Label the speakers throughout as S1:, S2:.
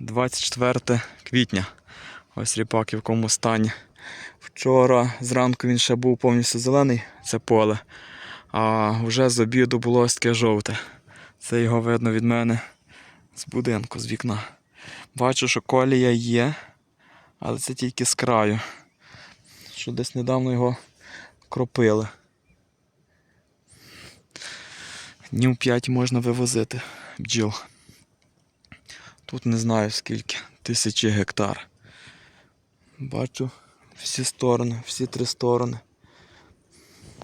S1: 24 квітня. Ось ріпак в якому стані. Вчора зранку він ще був повністю зелений, це поле. А вже з обіду було ось таке жовте. Це його видно від мене з будинку, з вікна. Бачу, що колія є, але це тільки з краю. Що десь недавно його кропили. Днів 5 можна вивозити бджіл. Тут не знаю скільки, тисячі гектар. Бачу всі сторони, всі три сторони.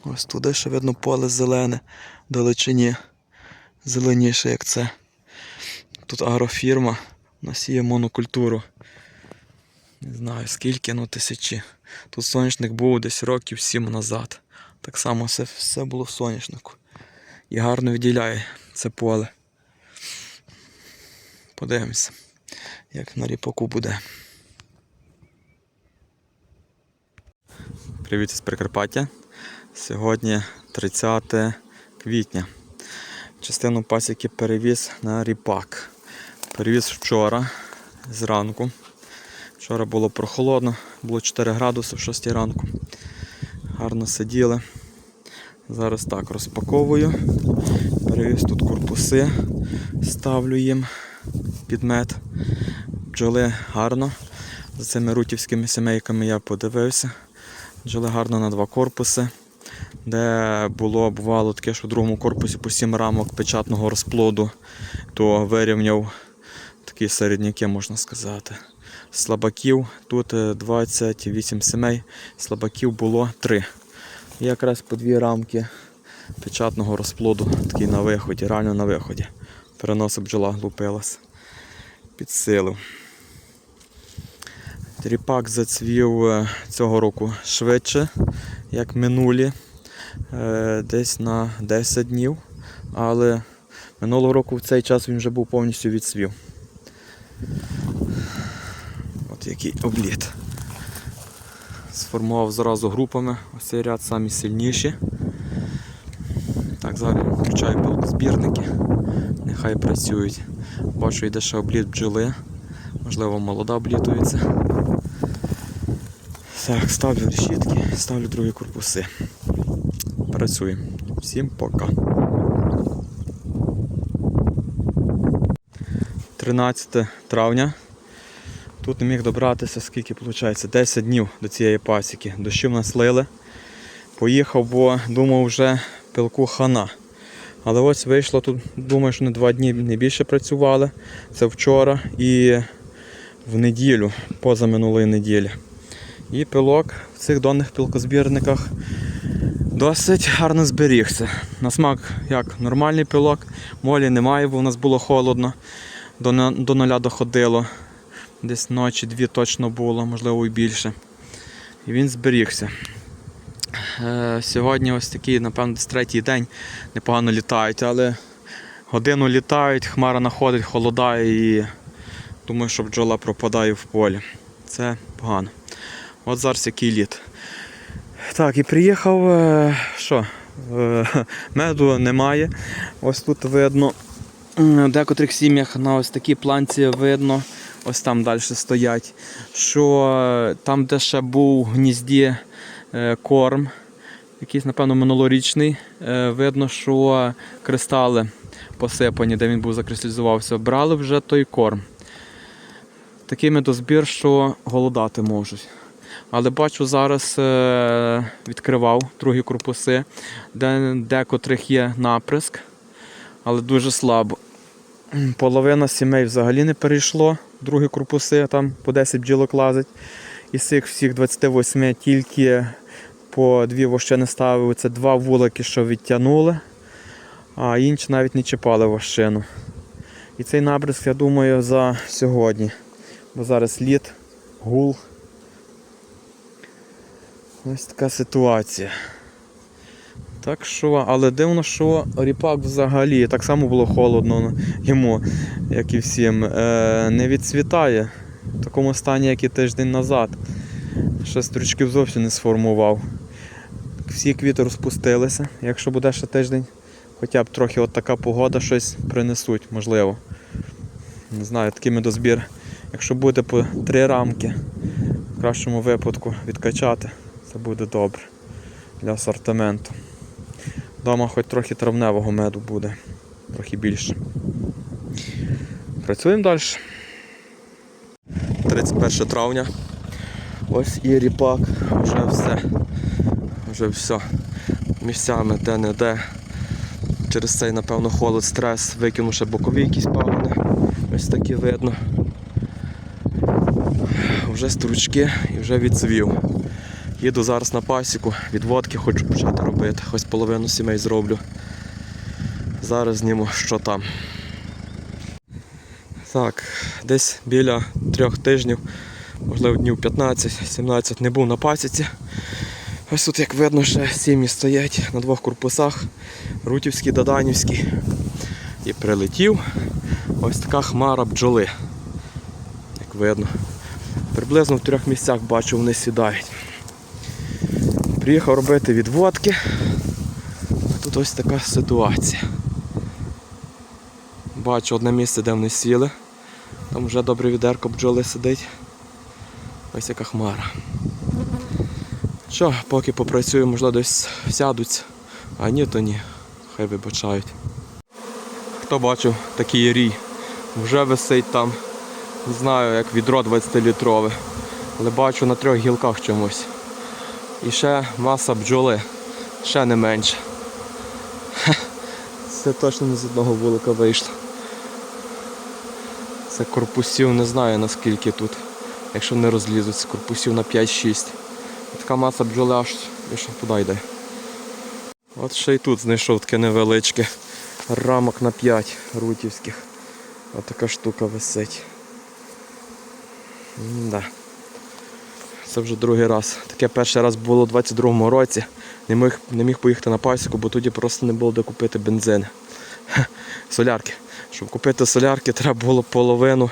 S1: Ось туди ще видно поле зелене, далечині. Зеленіше, як це. Тут агрофірма насіє монокультуру. Не знаю скільки, ну тисячі. Тут соняшник був десь років сім назад. Так само все, все було в соняшнику. І гарно відділяє це поле. Подивимося, як на ріпаку буде. Привіт із Прикарпаття. Сьогодні 30 квітня. Частину пасіки перевіз на ріпак. Перевіз вчора зранку. Вчора було прохолодно, було 4 градуси в 6 ранку. Гарно сиділи. Зараз так розпаковую. Перевіз тут корпуси, ставлю їм під мед. Бджоли гарно. За цими рутівськими сімейками я подивився. Бджоли гарно на два корпуси. Де було, бувало таке, що в другому корпусі по 7 рамок печатного розплоду, то вирівняв такі середняки, можна сказати. Слабаків тут е, 28 сімей, слабаків було 3. І якраз по дві рамки печатного розплоду, такий на виході, реально на виході. Переносив бджола лупилась під силу. Тріпак зацвів е, цього року швидше, як минулі, е, десь на 10 днів, але минулого року в цей час він вже був повністю відсвів. От який обліт. Сформував зразу групами, ось ряд самі сильніші. Так, зараз включаю пилкозбірники, нехай працюють. Бачу, йде ще обліт бджоли. Можливо, молода облітується. Так, ставлю решітки, ставлю другі корпуси. Працюємо. Всім пока. 13 травня. Тут не міг добратися, скільки виходить, 10 днів до цієї пасіки. Дощів нас лили. Поїхав, бо думав вже пилку хана. Але ось вийшло тут, думаю, що не два дні не більше працювали. Це вчора і в неділю, поза минулої неділі. І пилок в цих донних пилкозбірниках досить гарно зберігся. На смак як нормальний пилок, молі немає, бо в нас було холодно, до, до нуля доходило. Десь ночі дві точно було, можливо і більше. І він зберігся. Е, сьогодні ось такий, напевно, десь третій день непогано літають, але годину літають, хмара находить, холодає і думаю, що бджола пропадає в полі. Це погано. От зараз який літ. Так, і приїхав. е, Що? Е, Меду немає. Ось тут видно. В декотрих сім'ях на ось такій планці видно, ось там далі стоять, що там, де ще був в гнізді корм, якийсь, напевно, минулорічний, е, видно, що кристали посипані, де він був закристалізувався, брали вже той корм. Такий медозбір, що голодати можуть. Але бачу, зараз е, відкривав другі корпуси, де декотрих є наприск, але дуже слабо. Половина сімей взагалі не перейшло, другі корпуси, там по 10 бджілок лазить. Із цих всіх 28 тільки по дві вощини ставили. Це два вулики, що відтягнули, а інші навіть не чіпали вощину. І цей набризк, я думаю, за сьогодні. Бо зараз літ, гул. Ось така ситуація. Так що, але дивно, що ріпак взагалі так само було холодно йому, як і всім. Е, не відцвітає в такому стані, як і тиждень назад. Ще стручків зовсім не сформував. Всі квіти розпустилися. Якщо буде ще тиждень, хоча б трохи от така погода щось принесуть, можливо. Не знаю, такий медозбір Якщо буде по три рамки, в кращому випадку відкачати, це буде добре для асортименту. Дома хоч трохи травневого меду буде, трохи більше. Працюємо далі. 31 травня. Ось і ріпак, вже все. Вже все. Місцями де-не-де. Через цей, напевно, холод, стрес, викинув ще бокові якісь пагони. Ось такі видно. Вже стручки і вже відцвів. Їду зараз на пасіку, відводки хочу почати робити. Ось половину сімей зроблю. Зараз зніму, що там. Так, десь біля трьох тижнів, можливо днів 15-17 не був на пасіці. Ось тут, як видно, ще сім'ї стоять на двох корпусах. Рутівський, Даданівський. І прилетів ось така хмара бджоли. Як видно. Приблизно в трьох місцях бачу, вони сідають. Приїхав робити відводки. А тут ось така ситуація. Бачу одне місце, де вони сіли. Там вже добре відерко бджоли сидить. Ось яка хмара. Що, поки попрацюю, можливо, десь сядуть, а ні, то ні. Хай вибачають. Хто бачив такий рій? Вже висить там, не знаю, як відро 20-літрове. Але бачу на трьох гілках чомусь. І ще маса бджоли, ще не менше. Це точно не з одного вулика вийшло. Це корпусів не знаю наскільки тут. Якщо не розлізуться, корпусів на 5-6. Така маса бджоли аж що туди йде. От ще й тут знайшов таке невеличке. Рамок на 5 рутівських. Ось така штука висить. Да. Це вже другий раз. Таке перший раз було у 22-му році. Не міг, не міг поїхати на пасіку, бо тоді просто не було де купити бензин. Солярки. Щоб купити солярки, треба було половину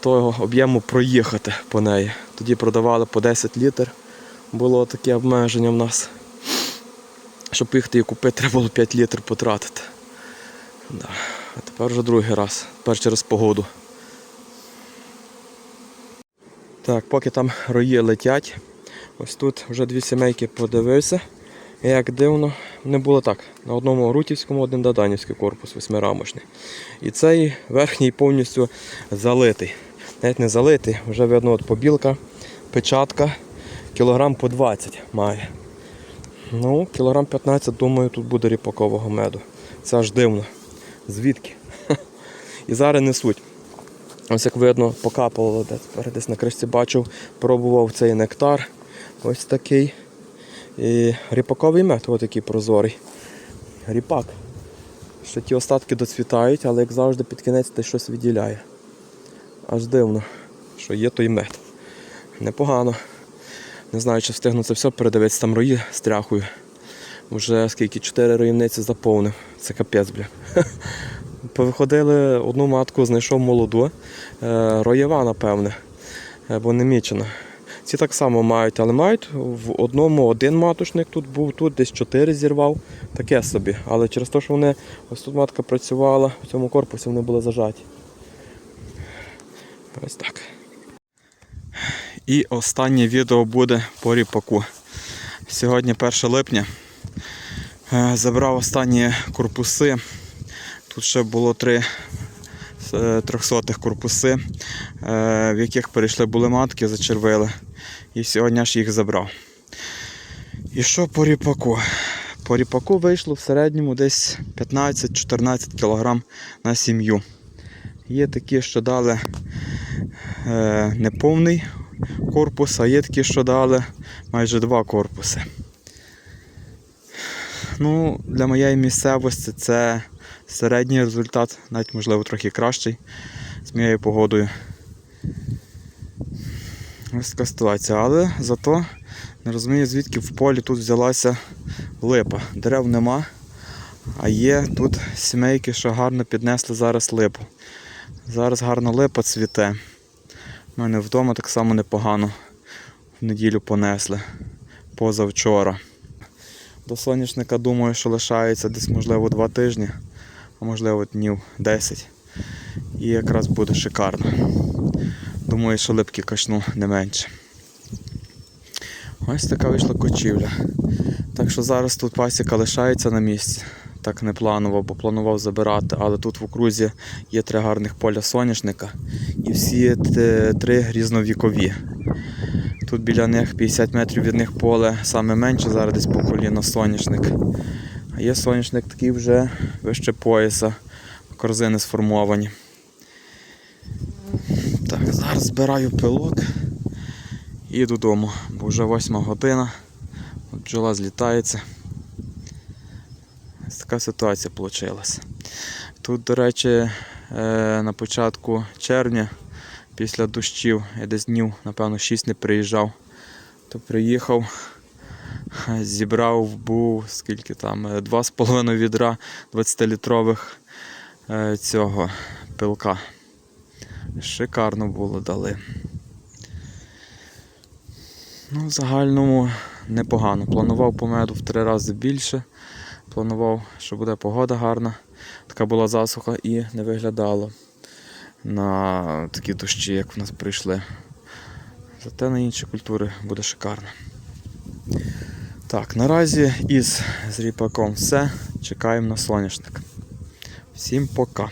S1: того об'єму проїхати по неї. Тоді продавали по 10 літр. Було таке обмеження в нас. Щоб поїхати і купити, треба було 5 літрів потратити. Да. А тепер вже другий раз. Тепер через погоду. Так, поки там рої летять, ось тут вже дві сімейки подивився. Як дивно, не було так. На одному Рутівському, один Даданівський корпус восьмирамочний. І цей верхній повністю залитий. Навіть не залитий, вже видно от побілка, печатка, кілограм по 20 має. Ну, кілограм 15, думаю, тут буде ріпакового меду. Це аж дивно. Звідки? І зараз несуть. Ось як видно, покапало десь, десь на кришці бачив, пробував цей нектар. Ось такий. І ріпаковий мед, ось такий прозорий. Ріпак. Ще ті остатки доцвітають, але як завжди під кінець те щось відділяє. Аж дивно, що є той мед. Непогано. Не знаю, чи встигну це все передивитися, там рої стряхую. Вже скільки, чотири роївниці заповнив. Це капець, бля. Повиходили одну матку, знайшов молоду. Е, роєва, напевне, е, бо не мічена. Ці так само мають, але мають в одному один маточник тут був, тут десь чотири зірвав. Таке собі. Але через те, що вони ось тут матка працювала, в цьому корпусі вони були зажаті. Ось так. І останнє відео буде по ріпаку. Сьогодні 1 липня. Е, Забрав останні корпуси. Тут ще було три е, трьохсотих корпуси, е, в яких перейшли були матки, зачервили. І сьогодні аж їх забрав. І що по ріпаку? По ріпаку вийшло в середньому десь 15-14 кг на сім'ю. Є такі, що дали неповний корпус, а є такі, що дали майже два корпуси. Ну, для моєї місцевості це середній результат, навіть можливо трохи кращий з моєю погодою. Ось така ситуація. Але зато не розумію, звідки в полі тут взялася липа. Дерев нема, а є тут сімейки, що гарно піднесли зараз липу. Зараз гарна липа цвіте. У мене вдома так само непогано. В неділю понесли. Позавчора. До соняшника думаю, що лишається десь, можливо, два тижні, а можливо днів 10. І якраз буде шикарно. думаю, що липки качну не менше. Ось така вийшла кочівля. Так що зараз тут пасіка лишається на місці. Так не планував, бо планував забирати, але тут в окрузі є три гарних поля соняшника і всі три різновікові. Тут біля них 50 метрів від них поле саме менше, зараз десь по коліно соняшник. А є соняшник такий вже вище пояса, корзини сформовані. Так, зараз збираю пилок і додому, бо вже 8 година. Бджола злітається. Така ситуація вийшла. Тут, до речі, е, на початку червня, після дощів, я десь днів, напевно, 6 не приїжджав, то приїхав, зібрав, був скільки там, е, 2,5 відра 20-літрових е, цього пилка. Шикарно було дали. Ну, в загальному непогано. Планував по меду в три рази більше. Планував, що буде погода гарна. Така була засуха і не виглядало на такі дощі, як в нас прийшли. Зате на інші культури буде шикарно. Так, наразі із з ріпаком все. Чекаємо на соняшник. Всім пока.